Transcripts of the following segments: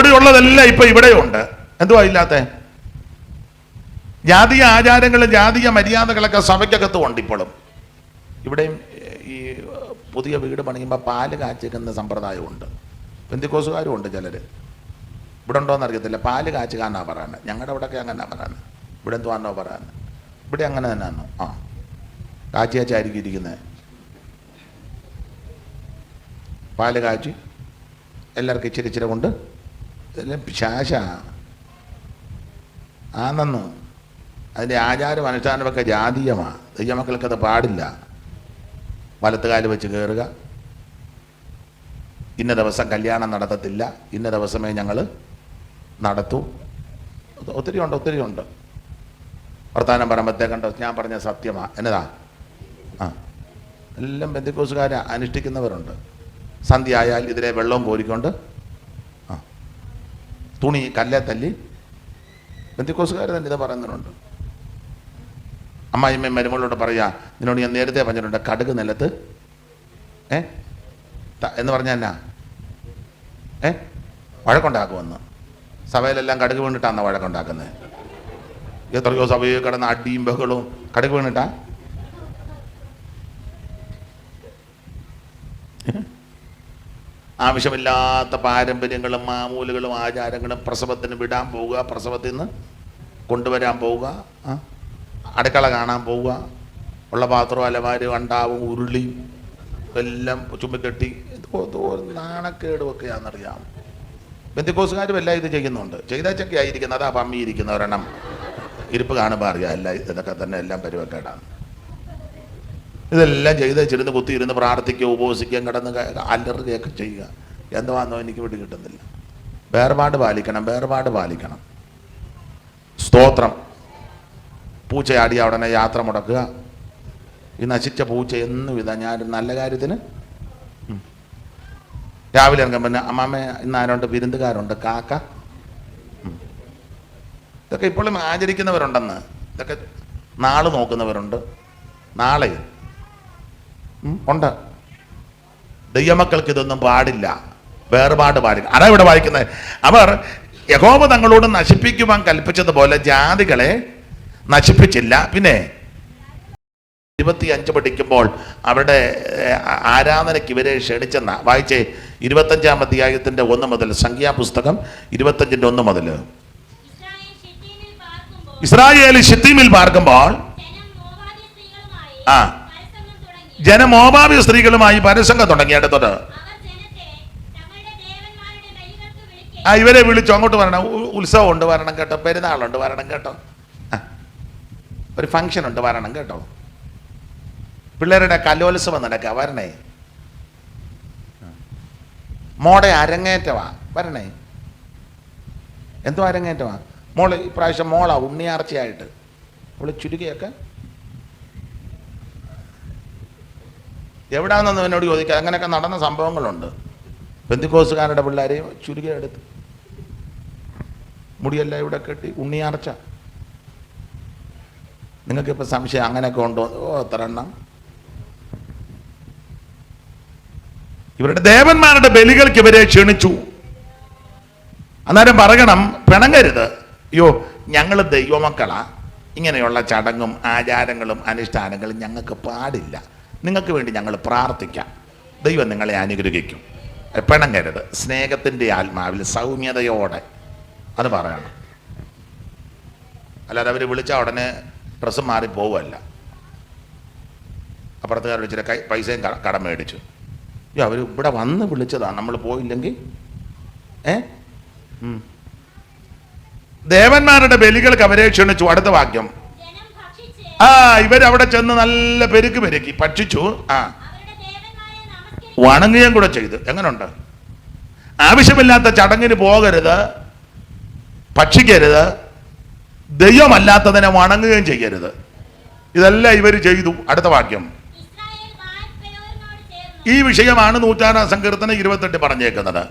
അവിടെ ഉള്ളതെല്ലാം ഇപ്പൊ ഇവിടെയുണ്ട്. എന്തുവാ ഇല്ലാത്ത? ജാതീയ ആചാരങ്ങൾ ജാതീയ മര്യാദകളൊക്കെ സഭയ്ക്കകത്തും ഉണ്ട് ഇപ്പോഴും. ഇവിടെയും ഈ പുതിയ വീട് പണിയുമ്പോൾ പാൽ കാച്ചിക്കുന്ന സമ്പ്രദായമുണ്ട് പെന്തിക്കോസുകാരും ഉണ്ട് ചിലർ ഇവിടെ ഉണ്ടോയെന്ന് അറിയത്തില്ല. പാൽ കാച്ചുകാന്നാ പറയുന്നത് ഞങ്ങളുടെ ഇവിടെയൊക്കെ അങ്ങനെ പറയുന്നത് ഇവിടെ എന്തുവാണോ പറയുന്നത് ഇവിടെ അങ്ങനെ തന്നെയാണോ ആ. കാച്ചി കാച്ചായിരിക്കും ഇരിക്കുന്നത് പാൽ കാച്ചി. എല്ലാവർക്കും ഇച്ചിരി ഇച്ചിരി കൊണ്ട് ഇതെല്ലാം ശാശ ആന്നു അതിന്റെ ആചാരം അനുഷ്ഠാനമൊക്കെ ജാതീയമാണ് ദൈവമക്കൾക്കത് പാടില്ല. വലത്തുകാൽ വെച്ച് കയറുക ഇന്ന ദിവസം കല്യാണം നടത്തത്തില്ല. ഇന്ന ദിവസമേ ഞങ്ങൾ നടത്തൂ. ഒത്തിരി ഉണ്ട് ഒത്തിരി ഉണ്ട്. വർത്താനം പറയുമ്പോഴത്തേ കണ്ടോ? ഞാൻ പറഞ്ഞ സത്യമാ. എന്നതാ? ആ. എല്ലാം ബന്ധുക്കോസുകാരെ. അനുഷ്ഠിക്കുന്നവരുണ്ട്. സന്ധ്യ ആയാൽ ഇതിലെ വെള്ളവും കോരിക്കൊണ്ട് തുണി കല്ലേ തല്ലി. ബന്ധുക്കോസുകാർ തന്നെ ഇത് പറയുന്നുണ്ട്. അമ്മായിമ്മയും മരുമകളോട് പറയാ നിന്നോട് ഞാൻ നേരത്തെ പറഞ്ഞിട്ടുണ്ട് കടുക് നിലത്ത് ഏ? എന്ന് പറഞ്ഞാൽ എന്നാ? ഏ? വഴക്കുണ്ടാക്കുമെന്ന്. സഭയിലെല്ലാം കടുക് വീണിട്ടാണ് വഴക്കുണ്ടാക്കുന്നത് എത്രയോ സഭയിൽ കിടന്ന അടിയും ബഹളവും കടുക് വീണിട്ടാ? ആവശ്യമില്ലാത്ത പാരമ്പര്യങ്ങളും മാമൂലുകളും ആചാരങ്ങളും പ്രസവത്തിന് വിടാൻ പോവുക പ്രസവത്തിൽ നിന്ന് കൊണ്ടുവരാൻ പോവുക അടുക്കള കാണാൻ പോവുക ഉള്ള പാത്രവും അലമാരും അണ്ടാവും ഉരുളിയും എല്ലാം ചുമ്മിക്കെട്ടി. എന്തോ എന്തോ ഒരു നാണക്കേടും ബന്ധുക്കോസുകാരും എല്ലാം ഇത് ചെയ്യുന്നുണ്ട്. ചെയ്താച്ചൊക്കെ ആയിരിക്കുന്നത് അതാ പമ്മിയിരിക്കുന്നവരെണ്ണം ഇരിപ്പ് കാണുമ്പോൾ അറിയാം എല്ലാം ഇതൊക്കെ തന്നെ എല്ലാം പരിവക്കേടാണ് ഇതെല്ലാം ചെയ്ത് വെച്ചിരുന്ന് കുത്തിയിരുന്ന് പ്രാർത്ഥിക്കുക ഉപവസിക്കുകയും കിടന്ന് അല്ലറുകയൊക്കെ ചെയ്യുക. എന്തുവാന്നോ എനിക്ക് വിട്ട് കിട്ടുന്നില്ല. വേർപാട് പാലിക്കണം വേർപാട് പാലിക്കണം. സ്തോത്രം. പൂച്ചയാടിയ ഉടനെ യാത്ര മുടക്കുക. ഈ നശിച്ച പൂച്ച എന്നും ഇതാ. ഞാൻ നല്ല കാര്യത്തിന്. രാവിലെ ഇറങ്ങാൻ പിന്നെ അമ്മാമ്മ ഇന്ന് ആരുണ്ട്? വിരുന്നുകാരുണ്ട്. കാക്ക. ഇതൊക്കെ ഇപ്പോഴും ആചരിക്കുന്നവരുണ്ടെന്ന്. ഇതൊക്കെ നാൾ നോക്കുന്നവരുണ്ട്. നാളെ ഉണ്ട്. ദൈവമക്കൾക്ക് ഇതൊന്നും പാടില്ല. വേർപാട് പാടില്ല. അതാ ഇവിടെ വായിക്കുന്നത്? അവർ യഹോവ തങ്ങളോട് നശിപ്പിക്കുവാൻ കൽപ്പിച്ചതുപോലെ ജാതികളെ നശിപ്പിച്ചില്ല. പിന്നെ ഇരുപത്തി അഞ്ച് പഠിക്കുമ്പോൾ അവരുടെ ആരാധനയ്ക്ക് ഇവരെ ക്ഷണിച്ചെന്ന. വായിച്ചേ ഇരുപത്തഞ്ചാം അധ്യായത്തിന്റെ ഒന്ന് മുതൽ സംഖ്യാപുസ്തകം ഇരുപത്തഞ്ചിന്റെ ഒന്ന് മുതൽ. ഇസ്രായേൽ ഷിത്തീമിൽ പാർക്കുമ്പോൾ ആ. തുടങ്ങി സ്ത്രീകളുമായി പരസംഗം തുടങ്ങി അടുത്തോട്ട് ആ ഇവരെ വിളിച്ചു അങ്ങോട്ട് വരണം. ഉത്സവം ഉണ്ട് വരണം കേട്ടോ. പെരുന്നാളുണ്ട് വരണം കേട്ടോ. ഒരു ഫംഗ്ഷൻ ഉണ്ട് വരണം കേട്ടോ. പിള്ളേരുടെ കലോത്സവം നടക്കുക വരണേ. മോടെ അരങ്ങേറ്റവാ വരണേ. എന്തോ അരങ്ങേറ്റവാ? മോൾ ഇപ്രാവശ്യം മോളാ ഉണ്ണിയാർച്ചയായിട്ട്. അവൾ ചുരുക്കിയൊക്കെ എവിടാണെന്ന് എന്നോട് ചോദിക്കുക അങ്ങനെയൊക്കെ നടന്ന സംഭവങ്ങളുണ്ട്. ബന്ധുക്കോസുകാരുടെ പിള്ളേരെ ചുരുക്കി എടുത്ത് മുടിയെല്ലാം ഇവിടെ കെട്ടി ഉണ്ണിയാർച്ച നിങ്ങൾക്കിപ്പോൾ സംശയം അങ്ങനെയൊക്കെ ഉണ്ടോ? ഓ എത്ര എണ്ണം. ഇവരുടെ ദേവന്മാരുടെ ബലികൾക്ക് ഇവരെ ക്ഷണിച്ചു. അന്നേരം പറയണം പിണങ്ങരുത്. അയ്യോ ഞങ്ങൾ ദൈവമക്കളാ. ഇങ്ങനെയുള്ള ചടങ്ങും ആചാരങ്ങളും അനുഷ്ഠാനങ്ങളും ഞങ്ങൾക്ക് പാടില്ല. നിങ്ങൾക്ക് വേണ്ടി ഞങ്ങൾ പ്രാർത്ഥിക്കാം. ദൈവം നിങ്ങളെ അനുഗ്രഹിക്കും. പിണങ്ങരുത്. സ്നേഹത്തിന്റെ ആത്മാവിൽ സൗമ്യതയോടെ അത് പറയണം. അല്ലാതെ അവർ വിളിച്ച ഉടനെ ഡ്രസ്സ് മാറി പോവുമല്ല അപ്പുറത്തുകാർ വിളിച്ചിട്ട് കൈ പൈസയും കടം മേടിച്ചു. അയ്യോ അവർ ഇവിടെ വന്ന് വിളിച്ചതാണ് നമ്മൾ പോയില്ലെങ്കിൽ? ഏ. ദേവന്മാരുടെ ബലികൾക്ക് അവരെ ക്ഷണിച്ചു. അടുത്ത വാക്യം. ആ ഇവരവിടെ ചെന്ന് നല്ല പെരുക്ക് പെരുക്കി. ഭക്ഷിച്ചു ആ. വണങ്ങുകയും കൂടെ ചെയ്തു. എങ്ങനുണ്ട്? ആവശ്യമില്ലാത്ത ചടങ്ങിന് പോകരുത്. ഭക്ഷിക്കരുത്. ദൈവമല്ലാത്തതിനെ വണങ്ങുകയും ചെയ്യരുത്. ഇതെല്ലാം ഇവർ ചെയ്തു. അടുത്ത വാക്യം. ഈ വിഷയമാണ് നൂറ്റാറാം സങ്കീർത്തനം ഇരുപത്തെട്ട് പറഞ്ഞേക്കുന്നത്.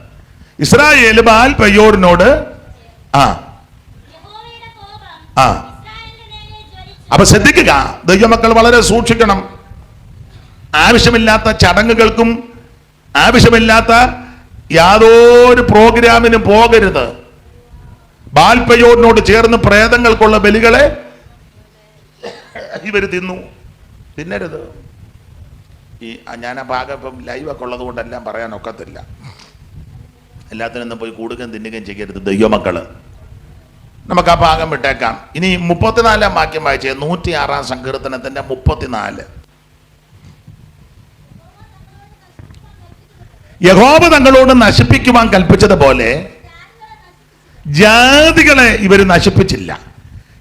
ഇസ്രായേൽ ബാൽ പയ്യോറിനോട് ആ ആ. അപ്പൊ ശ്രദ്ധിക്കുക ദൈവമക്കൾ വളരെ സൂക്ഷിക്കണം. ആവശ്യമില്ലാത്ത ചടങ്ങുകൾക്കും ആവശ്യമില്ലാത്ത യാതൊരു പ്രോഗ്രാമിനും പോകരുത്. ബാൽപ്പയോടിനോട് ചേർന്ന് പ്രേതങ്ങൾക്കുള്ള ബലികളെ ഇവർ തിന്നു. തിന്നരുത്. ഈ ഞാൻ ആ ഭാഗം ഇപ്പം ലൈവൊക്കെ ഉള്ളത് കൊണ്ടെല്ലാം പറയാൻ ഒക്കത്തില്ല എല്ലാത്തിനും പോയി കൂടുകയും തിന്നുകയും ചെയ്യരുത് ദൈവമക്കൾ. നമുക്ക് ആ ഭാഗം വിട്ടേക്കാം. ഇനി മുപ്പത്തിനാലാം വാക്യം വായിച്ചേ നൂറ്റി ആറാം സങ്കീർത്തനത്തിന്റെ മുപ്പത്തിനാല്. യഹോബ തങ്ങളോട് നശിപ്പിക്കുവാൻ കൽപ്പിച്ചതുപോലെ ജാതികളെ ഇവർ നശിപ്പിച്ചില്ല.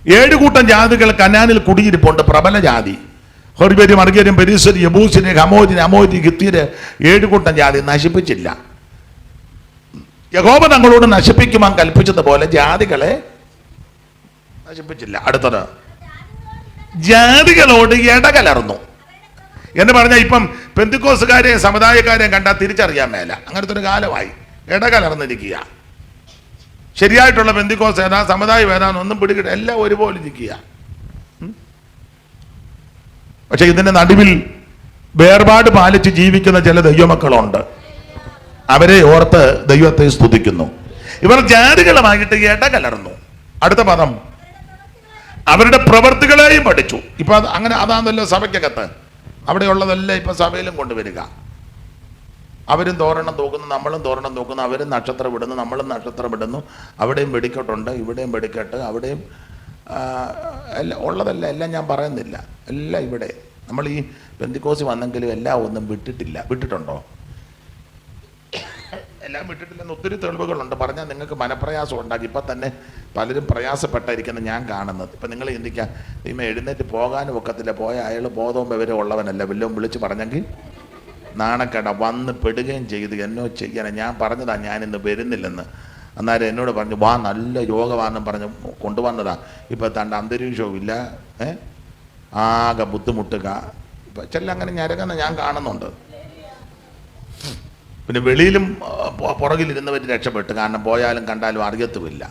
ഏഴ് കൂട്ടം ജാതികൾ കനാനിൽ കുടിയിരിപ്പുണ്ട് പ്രബല ജാതി. ഹൊറിബരി മർഗരും പെരീശ്വരി യബൂസിന് ഹമോദിന് അമോദി ഗിത്തിര് ഏഴ് കൂട്ടം ജാതി നശിപ്പിച്ചില്ല. യഹോബ തങ്ങളോട് നശിപ്പിക്കുവാൻ കൽപ്പിച്ചതുപോലെ ജാതികളെ നശിപ്പിച്ചില്ല അടുത്തത്. ജാതികളോട് ഇടകലർന്നു. എന്ന് പറഞ്ഞാൽ ഇപ്പം പെന്തുക്കോസുകാരെയും സമുദായക്കാരെയും കണ്ടാൽ തിരിച്ചറിയാൻ മേല. അങ്ങനത്തെ ഒരു കാലമായി. ഇടകലർന്നിരിക്കുക. ശരിയായിട്ടുള്ള പെന്തിക്കോസ് ഏതാ സമുദായം ഏതാന്ന് ഒന്നും പിടികിട്ട എല്ലാം ഒരുപോലെ ഇരിക്കുക. പക്ഷെ ഇതിന്റെ നടുവിൽ വേർപാട് പാലിച്ച് ജീവിക്കുന്ന ചില ദൈവമക്കളുണ്ട്. അവരെ ഓർത്ത് ദൈവത്തെ സ്തുതിക്കുന്നു. ഇവർ ജാതികളുമായിട്ട് ഇടകലർന്നു. അടുത്ത പദം. അവരുടെ പ്രവർത്തികളെയും പഠിച്ചു. ഇപ്പൊ അത് അങ്ങനെ അതാണല്ലോ സഭയ്ക്കകത്ത്. അവിടെയുള്ളതെല്ലാം ഇപ്പൊ സഭയിലും കൊണ്ടുവരിക. അവരും തോരണം തൂക്കുന്നു നമ്മളും തോരണം തൂക്കുന്നു അവരും നക്ഷത്രം ഇടുന്നു നമ്മളും നക്ഷത്രം ഇടുന്നു. അവിടെയും വെടിക്കെട്ടുണ്ട് ഇവിടെയും വെടിക്കെട്ട് അവിടെയും എല്ലാം ഉള്ളതല്ല എല്ലാം ഞാൻ പറയുന്നില്ല. എല്ലാം ഇവിടെ. നമ്മൾ ഈ പെന്തിക്കോസി വന്നെങ്കിലും എല്ലാം ഒന്നും വിട്ടിട്ടില്ല. വിട്ടിട്ടുണ്ടോ? എല്ലാം വിട്ടിട്ടില്ലെന്ന് ഒത്തിരി തെളിവുകളുണ്ട്. പറഞ്ഞാൽ നിങ്ങൾക്ക് മനപ്രയാസം ഉണ്ടാക്കി ഇപ്പം തന്നെ പലരും പ്രയാസപ്പെട്ടായിരിക്കുന്ന ഞാൻ കാണുന്നത്. ഇപ്പം നിങ്ങൾ ചിന്തിക്കാം ഇമ്മ എഴുന്നേറ്റ് പോകാനും ഒക്കത്തില്ല. പോയ അയാൾ ബോധവും വിവരം ഉള്ളവനല്ല. വല്ലതും വിളിച്ച് പറഞ്ഞെങ്കിൽ നാണക്കേട. വന്ന് പെടുകയും ചെയ്ത്. എന്നോ ചെയ്യാനോ. ഞാൻ പറഞ്ഞതാ ഞാനിന്ന് വരുന്നില്ലെന്ന്. അന്നേരം എന്നോട് പറഞ്ഞു വാ നല്ല യോഗമാണെന്നും പറഞ്ഞ് കൊണ്ടുവന്നതാ. ഇപ്പം തന്റെ അന്തരീക്ഷവും ഇല്ല. ഏ? ആകെ ബുദ്ധിമുട്ടുക. ഇപ്പം ചെല്ലങ്ങനെ ഞരകുന്ന ഞാൻ കാണുന്നുണ്ട്. പിന്നെ വെളിയിലും പുറകിലിരുന്നവർ രക്ഷപ്പെട്ടു. കാരണം പോയാലും കണ്ടാലും അറിയത്തുമില്ല.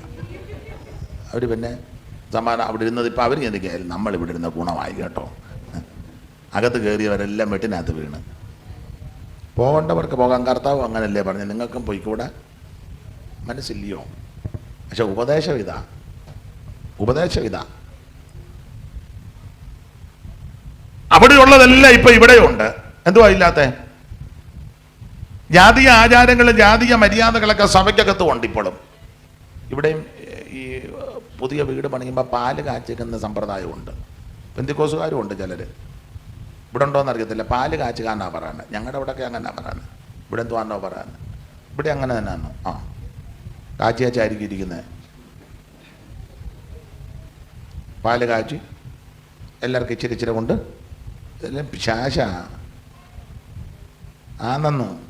അവർ പിന്നെ സമാനം അവിടെ ഇരുന്നത് ഇപ്പോൾ അവർ ചിന്തിക്കായാലും നമ്മൾ ഇവിടെ ഇരുന്ന ഗുണമായി കേട്ടോ. അകത്ത് കയറിയവരെല്ലാം വെട്ടിനകത്ത് വീണ്. പോകേണ്ടവർക്ക് പോകാൻ കർത്താവ് അങ്ങനല്ലേ പറഞ്ഞു നിങ്ങൾക്കും പോയിക്കൂടെ? മനസ്സില്ലയോ? പക്ഷെ ഉപദേശം ഇതാ. ഉപദേശം ഇതാ. അവിടെയുള്ളതെല്ലാം ഇപ്പം ഇവിടെയുണ്ട്. എന്തുവാ ഇല്ലാത്ത? ജാതീയ ആചാരങ്ങൾ ജാതീയ മര്യാദകളൊക്കെ സഭയ്ക്കകത്തും ഉണ്ട് ഇവിടെയും ഈ പുതിയ വീട് പണിയുമ്പോൾ പാൽ കാച്ചിക്കുന്ന സമ്പ്രദായമുണ്ട്. പെന്തിക്കോസുകാരും ഉണ്ട് ചിലർ ഇവിടെ ഉണ്ടോയെന്ന് അറിയത്തില്ല. പാൽ കാച്ചുകാന്നാ പറയുന്നത് ഞങ്ങളുടെ ഇവിടെയൊക്കെ അങ്ങനെ പറയുന്നത് ഇവിടെ എന്തുവാണോ പറയുന്നത് ഇവിടെ അങ്ങനെ തന്നെയാണ് ആ. കാച്ചി കാച്ചായിരിക്കും ഇരിക്കുന്നത് പാൽ കാച്ചി. എല്ലാവർക്കും ഇച്ചിരി ഇച്ചിരി കൊണ്ട്. ഇതെല്ലാം ശാശ. ആണെന്ന്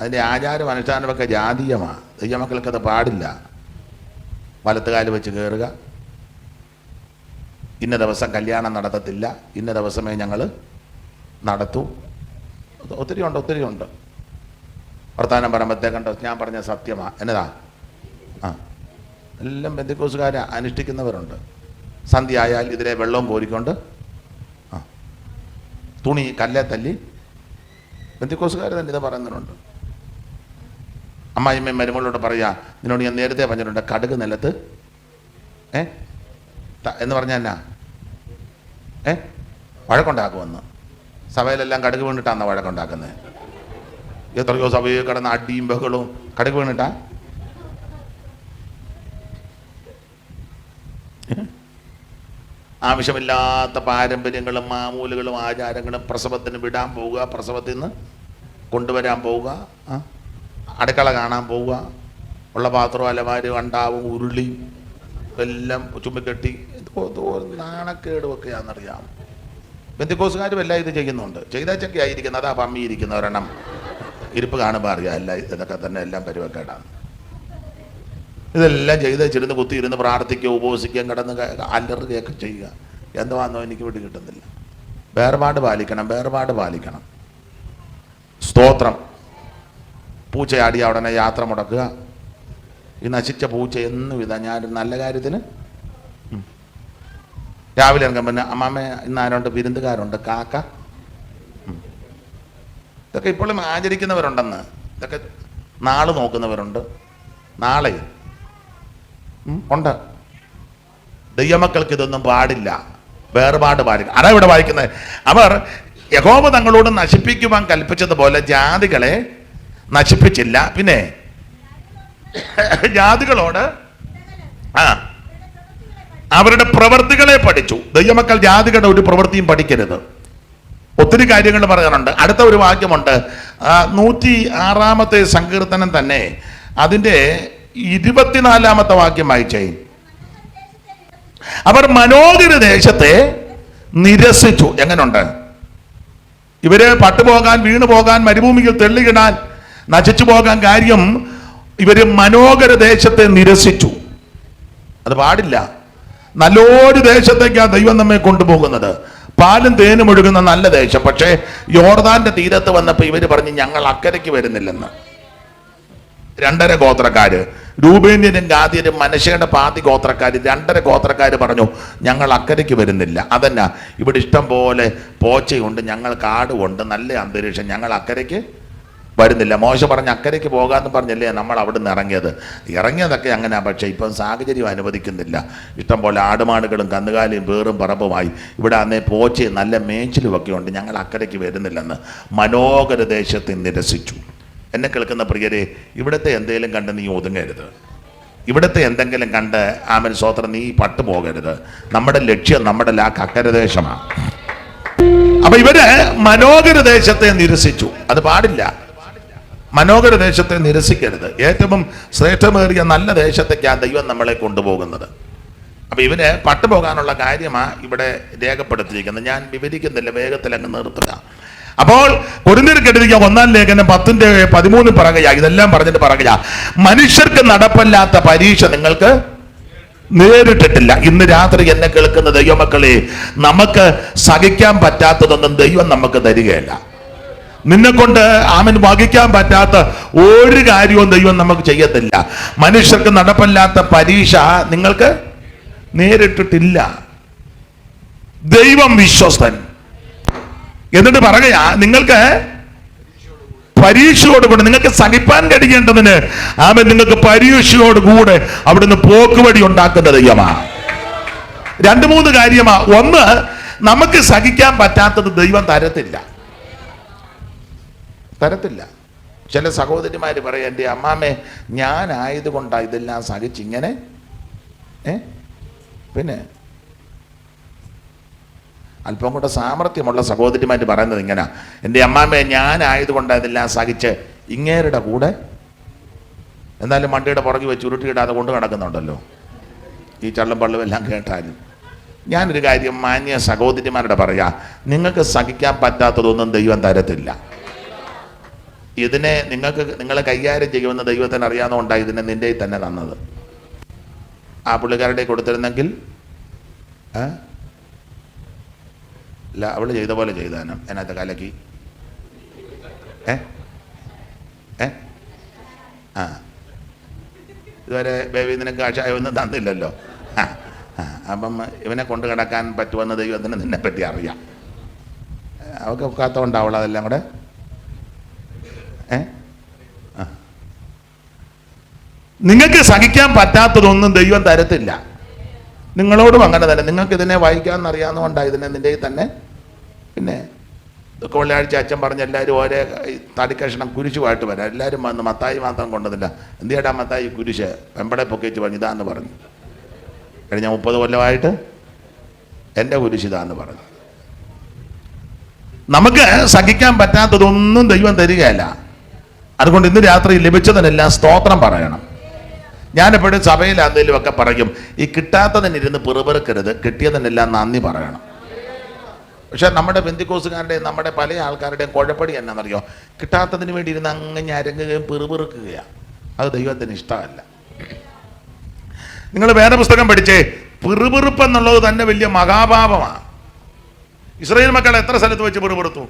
അതിന്റെ ആചാരം അനുഷ്ഠാനമൊക്കെ ജാതീയമാണ് ദൈവമക്കൾക്കത് പാടില്ല. വലത്തുകാൽ വെച്ച് കയറുക ഇന്ന ദിവസം കല്യാണം നടത്തത്തില്ല. ഇന്ന ദിവസമേ ഞങ്ങൾ നടത്തൂ. ഒത്തിരി ഉണ്ട് ഒത്തിരി ഉണ്ട്. വർത്താനം പറയുമ്പോഴത്തേ കണ്ടോ ഞാൻ പറഞ്ഞ സത്യമാ. എന്നതാ? ആ. എല്ലാം ബന്ധുക്കോസുകാരെ അനുഷ്ഠിക്കുന്നവരുണ്ട്. സന്ധ്യ ആയാൽ ഇതിലെ വെള്ളവും കോരിക്കൊണ്ട് ആ. തുണി കല്ലേ തല്ലി ബന്ധുക്കോസുകാർ തന്നെ ഇത് പറയുന്നവരുണ്ട്. അമ്മായിമ്മയും മരുമകളോട് പറയാ നിന്നോട് ഞാൻ നേരത്തെ പറഞ്ഞിട്ടുണ്ട് കടുക് നിലത്ത്. ഏ? എന്ന് പറഞ്ഞാൽ എന്നാ? ഏ? വഴക്കുണ്ടാക്കുമെന്ന്. സഭയിലെല്ലാം കടുക് വീണിട്ടാണ് വഴക്കുണ്ടാക്കുന്നത് എത്രയോ സഭയിൽ കിടന്ന അടിയും ബഹളവും കടുക് വീണിട്ടാ? ആവശ്യമില്ലാത്ത പാരമ്പര്യങ്ങളും മാമൂലുകളും ആചാരങ്ങളും പ്രസവത്തിന് വിടാൻ പോവുക പ്രസവത്തിൽ നിന്ന് കൊണ്ടുവരാൻ പോവുക ആ? അടുക്കള കാണാൻ പോവുക. ഉള്ള പാത്രവും അലമാരും അണ്ടാവും ഉരുളിയും എല്ലാം ചുമ്മിക്കെട്ടി. നാണക്കേട് വെക്കുകയാണെന്നറിയാം ബന്ധുക്കോസുകാരും എല്ലാം ഇത് ചെയ്യുന്നുണ്ട്. ചെയ്താച്ചൊക്കെ ആയിരിക്കുന്നത് അതാ പമ്മി ഇരിക്കുന്ന ഒരെണ്ണം. ഇരിപ്പ് കാണുമ്പോൾ അറിയാം എല്ലാം ഇതൊക്കെ തന്നെ എല്ലാം പരിവക്കേടാണ് ഇതെല്ലാം ചെയ്ത് കുത്തി ഇരുന്ന് പ്രാർത്ഥിക്കുക ഉപവസിക്കുകയും കിടന്ന് അലറുകയൊക്കെ ചെയ്യുക. എന്തുവാന്നോ എനിക്ക് വിട്ട് കിട്ടുന്നില്ല. വേർപാട് പാലിക്കണം വേർപാട് പാലിക്കണം. സ്തോത്രം. പൂച്ചയാടിയ ഉടനെ യാത്ര മുടക്കുക. ഈ നശിച്ച പൂച്ച എന്നും ഇതാ. ഞാനൊരു നല്ല കാര്യത്തിന്. രാവിലെ ഇറങ്ങും പിന്നെ അമ്മാമ്മ ഇന്ന് ആരുണ്ട്? വിരുന്നുകാരുണ്ട്. കാക്ക. ഇതൊക്കെ ഇപ്പോഴും ആചരിക്കുന്നവരുണ്ടെന്ന്. ഇതൊക്കെ നാൾ നോക്കുന്നവരുണ്ട്. നാളെ. ഉണ്ട്. ദൈവമക്കൾക്ക് ഇതൊന്നും പാടില്ല. വേർപാട് പാടില്ല. അതാ ഇവിടെ വായിക്കുന്നത്. അവർ യഹോബ തങ്ങളോട് നശിപ്പിക്കുവാൻ കൽപ്പിച്ചതുപോലെ ജാതികളെ നശിപ്പിച്ചില്ല. പിന്നെ ജാതികളോട് ആ അവരുടെ പ്രവൃത്തികളെ പഠിച്ചു. ദൈവമക്കൾ ജാതികളുടെ ഒരു പ്രവൃത്തിയും പഠിക്കരുത്. ഒത്തിരി കാര്യങ്ങൾ പറയാനുണ്ട്. അടുത്ത ഒരു വാക്യമുണ്ട്. നൂറ്റി ആറാമത്തെ സങ്കീർത്തനം തന്നെ അതിന്റെ ഇരുപത്തിനാലാമത്തെ വാക്യം വായിച്ചേ അവർ മനോഹര ദേശത്തെ നിരസിച്ചു. എങ്ങനെയുണ്ട് ഇവർ പട്ടുപോകാൻ വീണു പോകാൻ മരുഭൂമിയിൽ തെള്ളിയിടാൻ നശിച്ചു പോകാൻ കാര്യം ഇവർ മനോഹര ദേശത്തെ നിരസിച്ചു. അത് പാടില്ല. നല്ലൊരു ദേശത്തേക്കാണ് ദൈവം നമ്മെ കൊണ്ടുപോകുന്നത്. പാലും തേനും ഒഴുകുന്ന നല്ല ദേശം. പക്ഷേ യോർദാന്റെ തീരത്ത് വന്നപ്പോൾ ഇവർ പറഞ്ഞ് ഞങ്ങൾ അക്കരയ്ക്ക് വരുന്നില്ലെന്ന്. രണ്ടര ഗോത്രക്കാര്. രൂപേന്യനും ഗാദിയനും മനശയുടെ പാതി ഗോത്രക്കാര് രണ്ടര ഗോത്രക്കാർ പറഞ്ഞു ഞങ്ങൾ അക്കരയ്ക്ക് വരുന്നില്ല. അതന്നെ. ഇവിടെ ഇഷ്ടം പോലെ പോച്ചയുണ്ട് ഞങ്ങൾ കാടുമുണ്ട് നല്ല അന്തരീക്ഷം. ഞങ്ങൾ അക്കരയ്ക്ക് വരുന്നില്ല. മോശം പറഞ്ഞ് അക്കരയ്ക്ക് പോകാമെന്ന് പറഞ്ഞല്ലേ നമ്മൾ അവിടെ നിന്ന് ഇറങ്ങിയത്. ഇറങ്ങിയതൊക്കെ അങ്ങനെ പക്ഷേ ഇപ്പം സാഹചര്യം അനുവദിക്കുന്നില്ല. ഇഷ്ടംപോലെ ആടുമാടുകളും കന്നുകാലിയും വേറും പറമ്പുമായി. ഇവിടെ അന്നേ പോച്ചയും നല്ല മേച്ചിലുമൊക്കെ ഉണ്ട്. ഞങ്ങൾ അക്കരയ്ക്ക് വരുന്നില്ലെന്ന് മനോഹര ദേശത്തെ നിരസിച്ചു. എന്നെ കേൾക്കുന്ന പ്രിയരെ ഇവിടുത്തെ എന്തെങ്കിലും കണ്ട് നീ ഒതുങ്ങരുത്. ഇവിടുത്തെ എന്തെങ്കിലും കണ്ട് ആമൻ സ്വോത്രം നീ പട്ടു പോകരുത്. നമ്മുടെ ലക്ഷ്യം നമ്മുടെ ലാക്ക് അക്കരദേശമാണ്. അപ്പൊ ഇവർ മനോഹര ദേശത്തെ നിരസിച്ചു. അത് പാടില്ല. മനോഹര ദേശത്തെ നിരസിക്കരുത്. ഏറ്റവും ശ്രേഷ്ഠമേറിയ നല്ല ദേശത്തേക്കാണ് ദൈവം നമ്മളെ കൊണ്ടുപോകുന്നത്. അപ്പൊ ഇവന് പട്ടുപോകാനുള്ള കാര്യമാണ് ഇവിടെ രേഖപ്പെടുത്തിയിരിക്കുന്നത്. ഞാൻ വിവരിക്കുന്നില്ല വേഗത്തിൽ അങ്ങ് നിർത്തുക. അപ്പോൾ കൊരിന്തിരിക്കെടുത്തിരിക്കുക ഒന്നാം ലേഖനം പത്തിന്റെ പതിമൂന്ന് പറയുക ഇതെല്ലാം പറഞ്ഞിട്ട് പറയുക മനുഷ്യർക്ക് നടപ്പല്ലാത്ത പരീക്ഷ നിങ്ങൾക്ക് നേരിട്ടിട്ടില്ല. ഇന്ന് രാത്രി എന്നെ കേൾക്കുന്ന ദൈവമക്കളെ നമുക്ക് സഹിക്കാൻ പറ്റാത്തതൊന്നും ദൈവം നമുക്ക് തരികയില്ല. നിന്നെ കൊണ്ട് ആമൻ വഹിക്കാൻ പറ്റാത്ത ഒരു കാര്യവും ദൈവം നമുക്ക് ചെയ്യത്തില്ല. മനുഷ്യർക്ക് നടപ്പല്ലാത്ത പരീക്ഷ നിങ്ങൾക്ക് നേരിട്ടിട്ടില്ല. ദൈവം വിശ്വസ്തൻ. എന്നിട്ട് പറയുക നിങ്ങൾക്ക് പരീക്ഷയോട് കൂടെ നിങ്ങൾക്ക് സഹിപ്പാൻ കഴിയേണ്ടതിന് ആമൻ നിങ്ങൾക്ക് പരീക്ഷയോട് കൂടെ അവിടുന്ന് പോക്കുവടി ഉണ്ടാക്കുന്ന ദൈവമാ. രണ്ട് മൂന്ന് കാര്യമാ. ഒന്ന് നമുക്ക് സഹിക്കാൻ പറ്റാത്തത് ദൈവം തരത്തില്ല. തരത്തില്ല. ചില സഹോദരിമാർ പറയും എന്റെ അമ്മാമ്മേ ഞാനായതുകൊണ്ടാണ് ഇതെല്ലാം സഹിച്ചിങ്ങനെ ഏ? പിന്നെ അല്പം കൂടെ സാമർഥ്യമുള്ള സഹോദരിമാർ പറയുന്നത് ഇങ്ങനെ. എന്റെ അമ്മാമ്മേ ഞാനായതുകൊണ്ടാണ് ഇതെല്ലാം സഹിച്ച് ഇങ്ങേരുടെ കൂടെ? എന്നാലും വണ്ടിയുടെ പുറകെ വെച്ച് ഉരുട്ടിയിടാതെ കൊണ്ട് നടക്കുന്നുണ്ടല്ലോ. ഈ ചള്ളും പള്ളും എല്ലാം കേട്ടാലും. ഞാനൊരു കാര്യം മാന്യ സഹോദരിമാരുടെ പറയാ നിങ്ങൾക്ക് സഹിക്കാൻ പറ്റാത്തതൊന്നും ദൈവം തരത്തില്ല. ഇതിനെ നിങ്ങൾക്ക് നിങ്ങളെ കൈകാര്യം ചെയ്യുമെന്ന് ദൈവത്തിന് അറിയാവുന്നതുകൊണ്ടാണ് ഇതിനെ നിന്റെ തന്നെ തന്നത്. ആ പുള്ളിക്കാരുടെ കൊടുത്തിരുന്നെങ്കിൽ? അല്ല അവൾ ചെയ്ത പോലെ ചെയ്താനും. അതിനകത്ത് കലക്കി? ഏ? ഏ? ആ. ഇതുവരെ ബേബി നിനക്ക് കാശായൊന്നും തന്നില്ലല്ലോ. അപ്പം ഇവനെ കൊണ്ട് കിടക്കാൻ പറ്റുമെന്ന് ദൈവത്തിന് നിന്നെപ്പറ്റി അറിയാം. അവൾക്ക് ഒക്കാത്തതുകൊണ്ടാവളെ അതെല്ലാം കൂടെ ഏ? നിങ്ങൾക്ക് സഹിക്കാൻ പറ്റാത്തതൊന്നും ദൈവം തരത്തില്ല. നിങ്ങളോടും അങ്ങനെ തന്നെ. നിങ്ങൾക്ക് ഇതിനെ വായിക്കാൻ അറിയാവുന്നതുകൊണ്ടാണ് ഇതിനെ നിന്റെ തന്നെ. പിന്നെ ഇതൊക്കെ വെള്ളിയാഴ്ച അച്ഛൻ പറഞ്ഞ എല്ലാവരും ഓരോ തടിക്കഷണം കുരിശുമായിട്ട് വരാം. എല്ലാവരും വന്ന് മത്തായി മാത്രം കൊണ്ടതില്ല എന്തിയേടാ മത്തായി കുരിശ്? വെമ്പടെ പൊക്കിച്ച് പറഞ്ഞു ഇതാന്ന് പറഞ്ഞു. കഴിഞ്ഞ മുപ്പത് കൊല്ലമായിട്ട് എന്റെ കുരിശ് ഇതാന്ന് പറഞ്ഞു. നമുക്ക് സഹിക്കാൻ പറ്റാത്തതൊന്നും ദൈവം തരികയല്ല. അതുകൊണ്ട് ഇന്ന് രാത്രി ലഭിച്ചതിനെല്ലാം സ്തോത്രം പറയണം. ഞാൻ എപ്പോഴും സഭയിൽ എന്തെങ്കിലും ഒക്കെ പറയും ഈ കിട്ടാത്തതിനിരുന്ന് പിറുപിറുക്കരുത് കിട്ടിയതിനെല്ലാം നന്ദി പറയണം. പക്ഷെ നമ്മുടെ ബന്ധുക്കോസുകാരുടെയും നമ്മുടെ പല ആൾക്കാരുടെയും കുഴപ്പടി എന്നാണെന്നറിയോ? കിട്ടാത്തതിന് വേണ്ടി ഇരുന്ന് അങ്ങ് അരങ്ങുകയും പിറുപിറുക്കുകയാണ് അത് ദൈവത്തിന് ഇഷ്ടമല്ല. നിങ്ങൾ വേറെ പുസ്തകം പഠിച്ചേ പിറുപിറുപ്പ് എന്നുള്ളത് തന്നെ വലിയ മഹാപാപമാണ് ഇസ്രയേൽ മക്കൾ എത്ര സ്ഥലത്ത് വെച്ച് പിറുപിറുത്തു?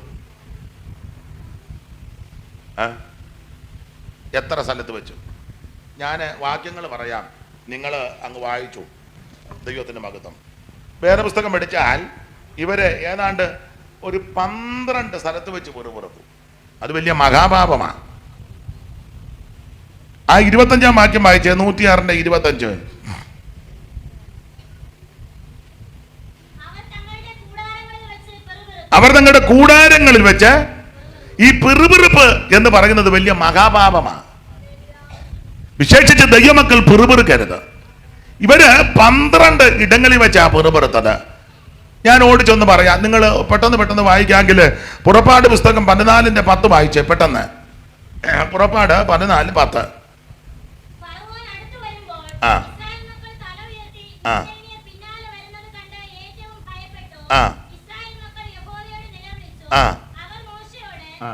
ആ? എത്ര സ്ഥലത്ത് വെച്ചു? ഞാൻ വാക്യങ്ങൾ പറയാം. നിങ്ങൾ അങ്ങ് വായിച്ചു. ദൈവത്തിന്റെ മഹത്വം. വേറെ പുസ്തകം പഠിച്ചാൽ ഇവർ ഏതാണ്ട് ഒരു പന്ത്രണ്ട് സ്ഥലത്ത് വെച്ച് പുറപ്പുറത്തു അത് വലിയ മഹാപാപമാണ്. ആ ഇരുപത്തഞ്ചാം വാക്യം വായിച്ചേ നൂറ്റിയാറിന്റെ ഇരുപത്തഞ്ച്. അവർ തങ്ങളുടെ കൂടാരങ്ങളിൽ വെച്ച് പെറുപെറുക്കും അവർ തങ്ങളുടെ കൂടാരങ്ങളിൽ വെച്ച് ഈ പിറുപിറുപ്പ് എന്ന് പറയുന്നത് വലിയ മഹാപാപമാണ്. വിശേഷിച്ച് ദൈവമക്കൾ പിറുപിറുക്കരുത് ഇവർ പന്ത്രണ്ട് ഇടങ്ങളിൽ വെച്ചാ പിറുപിറുത്തത് ഞാൻ ഓടിച്ചൊന്ന് പറയാം നിങ്ങൾ പെട്ടെന്ന് പെട്ടെന്ന് വായിക്കാമെങ്കിൽ പുറപ്പാട് പുസ്തകം പതിനാലിന്റെ പത്ത് വായിച്ചേ പെട്ടെന്ന് പുറപ്പാട് പതിനാല് പത്ത് ഫറവോൻ അടുത്തു വരുമ്പോൾ ആ. ഇസ്രായേൽ മക്കൾ തല ഉയർത്തി ആ. ആ. ഇസ്രായേൽ മക്കൾ യഹോവയോട് നിലവിളിച്ചു ആ. മോശയോട് ആ.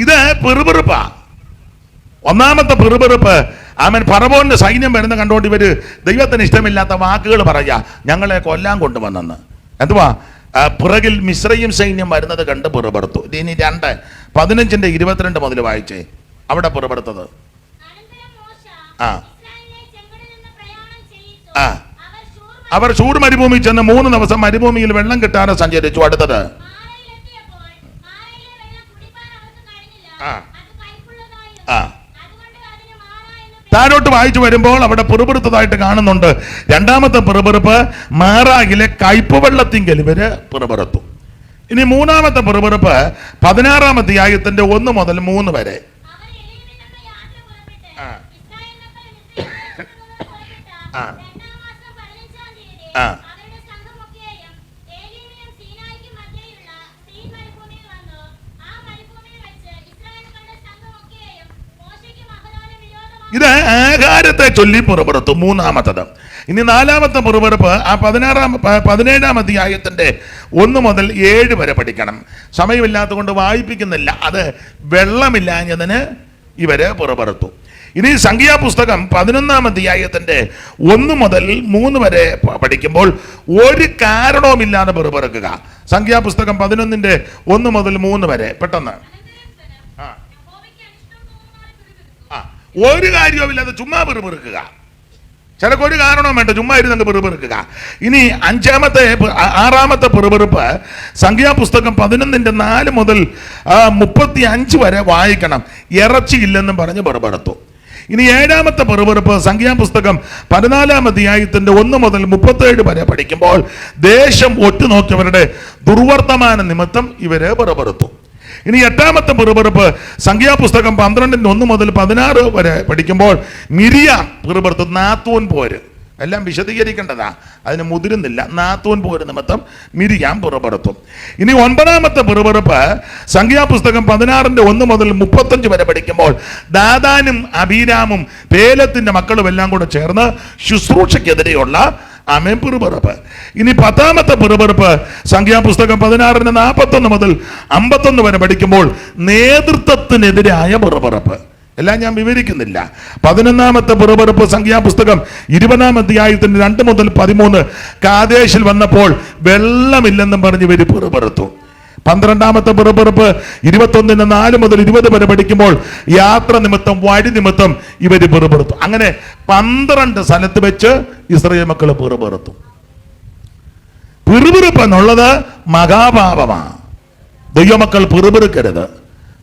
ഇത് പെറുപെറുപ്പാ. ഒന്നാമത്തെ പെറുപെറുപ്പ് അവൻ പറവോന്റെ സൈന്യം വരുന്ന കണ്ടുകൊണ്ട് ഇവർ ദൈവത്തിന് ഇഷ്ടമില്ലാത്ത വാക്കുകൾ പറയാ ഞങ്ങളെ കൊല്ലാൻ കൊണ്ടുവന്നെന്ന്. എന്തുവാ? പിറകിൽ മിശ്രയും സൈന്യം വരുന്നത് കണ്ട് പെറുപെറുത്തു. ഇനി രണ്ട് പതിനഞ്ചിന്റെ ഇരുപത്തിരണ്ട് മുതൽ വായിച്ചേ. അവിടെ പുറപ്പെടുത്തത് ആ. ആ. അവർ ചൂട് മരുഭൂമി ചെന്ന് മൂന്ന് ദിവസം മരുഭൂമിയിൽ വെള്ളം കിട്ടാതെ സഞ്ചരിച്ചു. അടുത്തത്. താഴോട്ട് വായിച്ചു വരുമ്പോൾ അവിടെ പിറുപിറുത്തതായിട്ട് കാണുന്നുണ്ട്. രണ്ടാമത്തെ പിറുപിറുപ്പ് മാറാകിലെ കയ്പ് വെള്ളത്തിങ്കൽ ഇവർ പിറുപിറുത്തു. ഇനി മൂന്നാമത്തെ പിറുപിറുപ്പ് പതിനാറാം അധ്യായത്തിന്റെ ഒന്ന് മുതൽ മൂന്ന് വരെ. ആ. ആ. രണ്ടാം മാസം പതിനഞ്ചാം തീയതി ആ. അവരുടെ സംഘമൊക്കെയും ഏലീമിനും സീനായിക്കും മധ്യയുള്ള സീൻ മരുഭൂമിയിൽ വന്നു ആ മരുഭൂമിയിൽ വെച്ച് ഇസ്രായേൽ മക്കളുടെ സംഘമൊക്കെയും മോശയ്ക്കും അഹരോനും വിരോധമായി ഇത് ആകാരത്തെ ചൊല്ലി പുറപ്പെടുത്തു. മൂന്നാമത്തത്. ഇനി നാലാമത്തെ പുറപ്പെടുപ്പ് ആ പതിനാറാം പതിനേഴാം അധ്യായത്തിന്റെ ഒന്ന് മുതൽ ഏഴ് വരെ പഠിക്കണം. സമയമില്ലാത്ത കൊണ്ട് വായിപ്പിക്കുന്നില്ല. അത് വെള്ളമില്ലാഞ്ഞതിന് ഇവരെ പുറപ്പെടുത്തു. ഇനി സംഖ്യാപുസ്തകം പതിനൊന്നാം അധ്യായത്തിന്റെ ഒന്ന് മുതൽ മൂന്ന് വരെ പഠിക്കുമ്പോൾ ഒരു കാരണവുമില്ലാതെ പെറുപെറുക്കുക സംഖ്യാപുസ്തകം പതിനൊന്നിന്റെ ഒന്ന് മുതൽ മൂന്ന് വരെ. പെട്ടെന്ന്. ഒരു കാര്യവുമില്ലാതെ ചുമ്മാ പെറുപെറുക്കുക. ചിലക്ക് ഒരു കാരണവും വേണ്ട ചുമ്മാ ഇരുന്ന് പെറുപെറുക്കുക. ഇനി അഞ്ചാമത്തെ ആറാമത്തെ പെറുപെറുപ്പ് സംഖ്യാപുസ്തകം പതിനൊന്നിന്റെ നാല് മുതൽ മുപ്പത്തി അഞ്ച് വരെ വായിക്കണം. ഇറച്ചിയില്ലെന്നും പറഞ്ഞ് പെറുപെടുത്തു ഇനി ഏഴാമത്തെ പെറുപെറുപ്പ് സംഖ്യാപുസ്തകം പതിനാലാം അധ്യായത്തിന്റെ ഒന്ന് മുതൽ മുപ്പത്തേഴ് വരെ പഠിക്കുമ്പോൾ ദേശം ഒറ്റുനോക്കിയവരുടെ ദുർവർത്തമാന നിമിത്തം ഇവരെ പെറുപെടുത്തു ഇനി എട്ടാമത്തെ പെറുപെറുപ്പ്. സംഖ്യാപുസ്തകം പന്ത്രണ്ടിന്റെ ഒന്ന് മുതൽ പതിനാറ് വരെ പഠിക്കുമ്പോൾ മിരിയ പെറുപെറുത്തു നാത്തൂൻ പോര്. എല്ലാം വിശദീകരിക്കേണ്ടതാ. അതിന് മുതിരുന്നില്ല. നാത്തൂൻ പോര് നിമിത്തം മിരിയാം പുറപ്പെടുത്തും ഇനി ഒൻപതാമത്തെ പെറുപെറുപ്പ്. സംഖ്യാപുസ്തകം പതിനാറിന്റെ ഒന്ന് മുതൽ മുപ്പത്തഞ്ച് വരെ പഠിക്കുമ്പോൾ ദാദാനും അബീരാമും പേലത്തിന്റെ മക്കളും എല്ലാം കൂടെ ചേർന്ന് ശുശ്രൂഷയ്ക്കെതിരെയുള്ള അമേൻ പിറുപിറുപ്പ്. ഇനി പത്താമത്തെ പിറുപിറുപ്പ്. സംഖ്യാപുസ്തകം പതിനാറിന് നാൽപ്പത്തൊന്ന് മുതൽ അമ്പത്തൊന്ന് വരെ പഠിക്കുമ്പോൾ നേതൃത്വത്തിനെതിരായ പിറുപിറുപ്പ്. എല്ലാം ഞാൻ വിവരിക്കുന്നില്ല. പതിനൊന്നാമത്തെ പിറുപിറുപ്പ് സംഖ്യാപുസ്തകം ഇരുപതാം അധ്യായത്തിന് രണ്ട് മുതൽ പതിമൂന്ന് കാതേശിൽ വന്നപ്പോൾ വെള്ളമില്ലെന്നും പറഞ്ഞ് ഇവർ പിറുപിറുത്തു. പന്ത്രണ്ടാമത്തെ പിറപ്പിറപ്പ് ഇരുപത്തൊന്നിന് നാല് മുതൽ ഇരുപത് വരെ പഠിക്കുമ്പോൾ യാത്ര നിമിത്തം വഴി നിമിത്തം ഇവർ പിറുപിറുത്തു അങ്ങനെ പന്ത്രണ്ട് സ്ഥലത്ത് വെച്ച് ഇസ്രയേൽ മക്കൾ പിറുപിറുത്തു പിറുപിറുപ്പ് എന്നുള്ളത് മഹാപാപമാണ്. ദൈവമക്കൾ പിറുപിറുക്കരുത്.